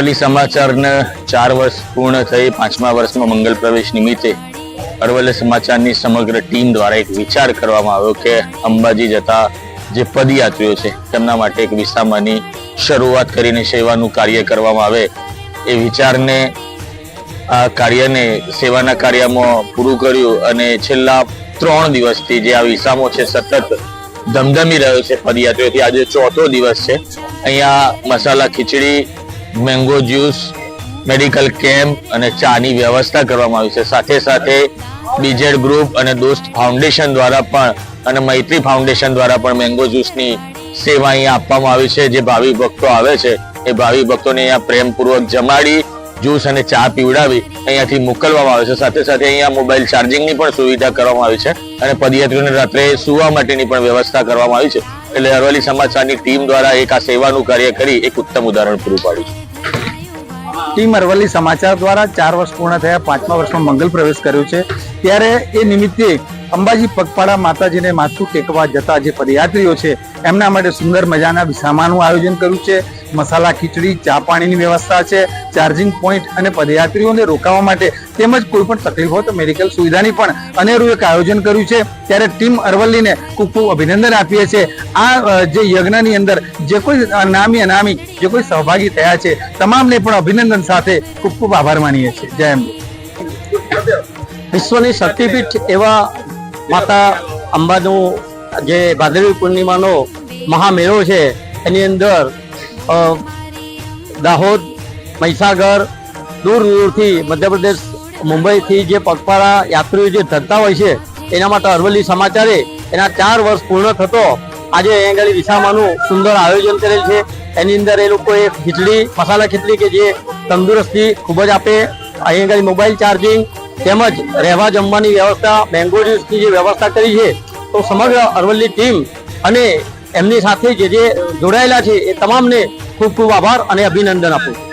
અરવલ્લી સમાચારને ચાર વર્ષ પૂર્ણ થઈ પાંચમા વર્ષમાં મંગલ પ્રવેશ નિમિત્તે અરવલ્લી સમાચારની સમગ્ર ટીમ દ્વારા એક વિચાર કરવામાં આવ્યો કે અંબાજી જતા જે પદયાત્રીઓ છે, તેમના માટે એક વિસામાની શરૂઆત કરીને સેવાનું કાર્ય કરવામાં આવે એ વિચારને આ કાર્યને, સેવાના કાર્યમાં પૂરું કર્યું અને છેલ્લા ત્રણ દિવસથી જે આ વિસામો છે, સતત ધમધમી રહ્યો છે પદયાત્રીઓથી, આજે ચોથો દિવસ છે. અહીંયા masala khichdi mango juice, medical camp અને ચાની વ્યવસ્થા કરવામાં આવી છે. સાથે સાથે બીજેડ ગ્રુપ અને દોસ્ત ફાઉન્ડેશન દ્વારા પણ અને મૈત્રી ફાઉન્ડેશન દ્વારા પણ મેંગો જ્યુસની સેવા અહીંયા આપવામાં આવી છે. જે ભાવિ ભક્તો આવે છે, એ ભાવિ ભક્તોને અહીંયા પ્રેમપૂર્વક જમાડી, જ્યુસ અને ચા પીવડાવી અહીંયાથી મોકલવામાં આવે છે. સાથે સાથે અહીંયા મોબાઈલ ચાર્જિંગની પણ સુવિધા કરવામાં આવી છે અને પદયાત્રીઓને રાત્રે સુવા માટેની પણ વ્યવસ્થા કરવામાં આવી છે. એટલે અરવલ્લી સમાચારની ટીમ દ્વારા એક આ સેવાનું કાર્ય કરી એક ઉત્તમ ઉદાહરણ પૂરું પાડ્યું છે. ટીમ અરવલ્લી સમાચાર દ્વારા ચાર વર્ષ પૂર્ણ થયા, પાંચમા વર્ષમાં મંગલ પ્રવેશ કર્યો છે. ત્યારે એ નિમિત્તે અંબાજી પગપાળા માતાજીને માથું ટેકવા જતા જે પદયાત્રીઓ છે, એમના માટે સુંદર મજાના વિસામાનું આયોજન કર્યું છે. મસાલા, ખીચડી, ચા પાણીની વ્યવસ્થા છે ચાર્જિંગ પોઈન્ટ અને પદયાત્રીઓને રોકાવા માટે તેમજ કોઈ પણ તકલીફ હોય તો મેડિકલ સુવિધાની પણ અનેરું એક આયોજન કર્યું છે. ત્યારે ટીમ અરવલ્લીને ખૂબ ખૂબ અભિનંદન આપીએ છીએ. આ જે યજ્ઞની અંદર જે કોઈ નામી અનામી જે કોઈ સહભાગી થયા છે, તમામને પણ અભિનંદન સાથે ખૂબ ખૂબ આભાર માનીએ છીએ. જય અંબે. વિશ્વની શક્તિપીઠ એવા માતા અંબાનું જે ભાદરવી પૂર્ણિમાનો મહામેળો છે, એની અંદર દાહોદ, મહીસાગર, દૂર દૂરથી મધ્યપ્રદેશ, મુંબઈથી જે પગપાળા યાત્રીઓ જે ધરતા હોય છે, એના માટે અરવલ્લી સમાચારે એના ચાર વર્ષ પૂર્ણ થતો આજે આગળ વિસામાનું સુંદર આયોજન કરેલ છે. એની અંદર એ લોકોએ ખીચડી, મસાલા ખીચડી કે જે તંદુરસ્તી ખૂબ જ આપે. અહીં મોબાઈલ ચાર્જિંગ તેમજ રહેવા જમવાની વ્યવસ્થા મેંગો જ્યુસની જે વ્યવસ્થા કરી છે, તો સમગ્ર અરવલ્લી ટીમ અને એમની સાથે જે જે જોડાયેલા છે એ તમામને ખૂબ ખૂબ આભાર અને અભિનંદન આપું છું.